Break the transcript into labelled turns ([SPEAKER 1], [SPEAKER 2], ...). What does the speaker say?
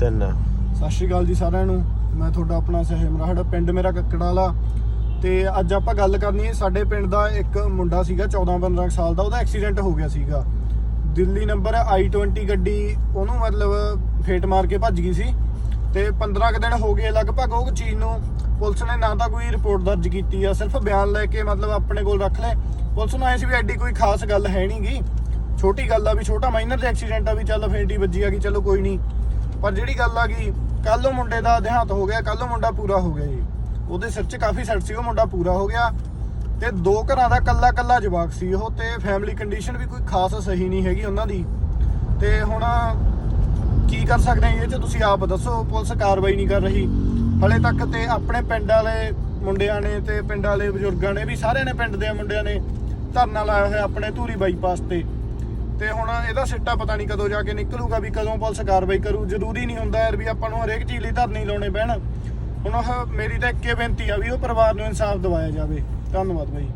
[SPEAKER 1] ਤਿੰਨ।
[SPEAKER 2] ਸਤਿ ਸ਼੍ਰੀ ਅਕਾਲ ਜੀ ਸਾਰਿਆਂ ਨੂੰ। ਮੈਂ ਤੁਹਾਡਾ ਆਪਣਾ ਸਹਿਮ ਰਾਹੜ, ਪਿੰਡ ਮੇਰਾ ਕੱਕੜਾ ਵਾਲਾ ਤੇ ਅੱਜ ਆਪਾਂ ਗੱਲ ਕਰਨੀ ਹੈ, ਸਾਡੇ ਪਿੰਡ ਦਾ ਇੱਕ ਮੁੰਡਾ ਸੀਗਾ 14-15 ਸਾਲ ਦਾ, ਉਹਦਾ ਐਕਸੀਡੈਂਟ ਹੋ ਗਿਆ ਸੀਗਾ। ਦਿੱਲੀ ਨੰਬਰ i20 ਗੱਡੀ, ਉਹਨੂੰ ਮਤਲਬ ਫੇਟ ਮਾਰ ਕੇ ਭੱਜ ਗਈ ਸੀ। ਤੇ 15 ਕੁ ਦਿਨ ਹੋ ਗਏ ਲਗਭਗ ਉਹ ਚੀਜ਼ ਨੂੰ, ਪੁਲਿਸ ਨੇ ਨਾ ਤਾਂ ਕੋਈ ਰਿਪੋਰਟ ਦਰਜ ਕੀਤੀ ਆ, ਸਿਰਫ ਬਿਆਨ ਲੈ ਕੇ ਮਤਲਬ ਆਪਣੇ ਕੋਲ ਰੱਖ ਲੈ ਪੁਲਿਸ ਨੂੰ ਐ ਸੀ ਵੀ ਐਡੀ ਕੋਈ ਖਾਸ ਗੱਲ ਹੈ ਨਹੀਂਗੀ ਛੋਟੀ ਗੱਲ ਆ ਵੀ ਛੋਟਾ ਮਾਈਨਰ ਜਿਹਾ ਐਕਸੀਡੈਂਟ ਆ ਵੀ ਚੱਲ ਫੇਟੀ ਵੱਜੀ ਆ ਕਿ ਚਲੋ ਕੋਈ ਨਹੀਂ ਪਰ ਜਿਹੜੀ ਗੱਲ ਆ ਗਈ ਕੱਲ ਉਹ ਮੁੰਡੇ ਦਾ ਦੇਹਾਂਤ ਹੋ ਗਿਆ ਕੱਲ ਉਹ ਮੁੰਡਾ ਪੂਰਾ ਹੋ ਗਿਆ ਜੀ। ਉਹਦੇ ਸਿਰ 'ਚ ਕਾਫੀ ਸੱਟ ਸੀ, ਉਹ ਮੁੰਡਾ ਪੂਰਾ ਹੋ ਗਿਆ। ਤੇ ਦੋ ਘਰਾਂ ਦਾ ਕੱਲਾ ਕੱਲਾ ਜਵਾਕ ਸੀ ਉਹ ਤੇ ਫੈਮਿਲੀ ਕੰਡੀਸ਼ਨ ਵੀ ਕੋਈ ਖਾਸ ਸਹੀ ਨਹੀਂ ਹੈਗੀ ਉਹਨਾਂ ਦੀ। ਤੇ ਹੁਣ ਕੀ ਕਰ ਸਕਦੇ ਹਾਂ ਇਹ 'ਚ ਤੁਸੀਂ ਆਪ ਦੱਸੋ, ਪੁਲਿਸ ਕਾਰਵਾਈ ਨਹੀਂ ਕਰ ਰਹੀ। ਹਲੇ ਤੱਕ ਤੇ ਆਪਣੇ ਪਿੰਡ ਵਾਲੇ ਮੁੰਡਿਆਂ ਨੇ ਤੇ ਪਿੰਡ ਵਾਲੇ ਬਜ਼ੁਰਗਾਂ ਨੇ ਵੀ ਸਾਰਿਆਂ ਨੇ ਪਿੰਡ ਦੇ ਮੁੰਡਿਆਂ ਨੇ ਧਰਨਾ ਲਾਇਆ ਹੋਇਆ ਆਪਣੇ ਧੂਰੀ ਬਾਈਪਾਸ ਤੇ। ਤੇ ਹੁਣ ਇਹਦਾ ਸਿੱਟਾ ਪਤਾ ਨਹੀਂ ਕਦੋਂ ਜਾ ਕੇ ਨਿਕਲੂਗਾ ਵੀ ਕਦੋਂ ਪੁਲਿਸ ਕਾਰਵਾਈ ਕਰੂ। ਜ਼ਰੂਰੀ ਨਹੀਂ ਹੁੰਦਾ ਯਾਰ ਵੀ ਆਪਾਂ ਨੂੰ ਹਰੇਕ ਚੀਜ਼ ਲਈ ਧਰਨੇ ਲਾਉਣੇ ਪੈਣ। ਹੁਣ ਉਹ ਮੇਰੀ ਤਾਂ ਇੱਕੇ ਬੇਨਤੀ ਆ ਵੀ ਉਹ ਪਰਿਵਾਰ ਨੂੰ ਇਨਸਾਫ ਦਿਵਾਇਆ ਜਾਵੇ। ਧੰਨਵਾਦ ਬਾਈ।